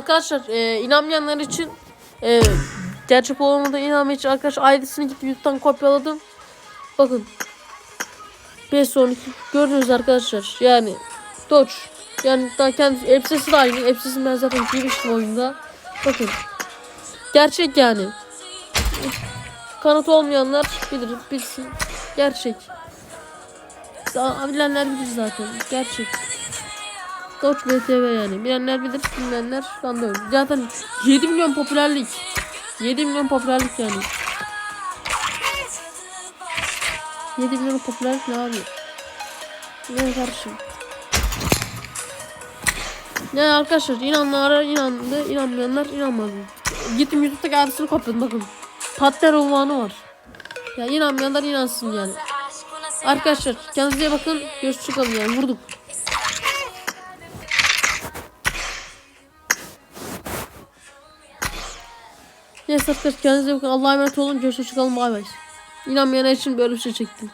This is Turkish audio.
Arkadaşlar e, inanmayanlar için e, gerçek olduğuna da inanmayan için arkadaşlar aidisini gidip YouTube'dan kopyaladım. Bakın. PS12 gördünüz arkadaşlar. Yani Dodge. Yani daha kendi elbisesi de aynı. Elbisesini ben zaten giymiştim oyunda. Bakın. Gerçek yani. Kanıt olmayanlar bilir, bilsin. Gerçek. Daha bilenler bilir zaten. Gerçek. Dodge BTV yani. Bilenler bilir, bilmeyenler öyle. Zaten 7 milyon popülerlik. 7 milyon popülerlik yani. 7 milyon popülerlik ne abi? Ne kardeşim? Yani arkadaşlar inananlara inandı, inanmayanlar inanmadı. Gittim YouTube'daki adresini kopyadım bakın. Patler unvanı var. Ya inanmayanlar inansın yani. Arkadaşlar kendinize bakın. Görüşürüz yani vurdum. Neyse arkadaşlar kendinize bakın. Allah'a emanet olun. Görüşürüz. Bay bay. İnanmayanlar için böyle bir şey çektim.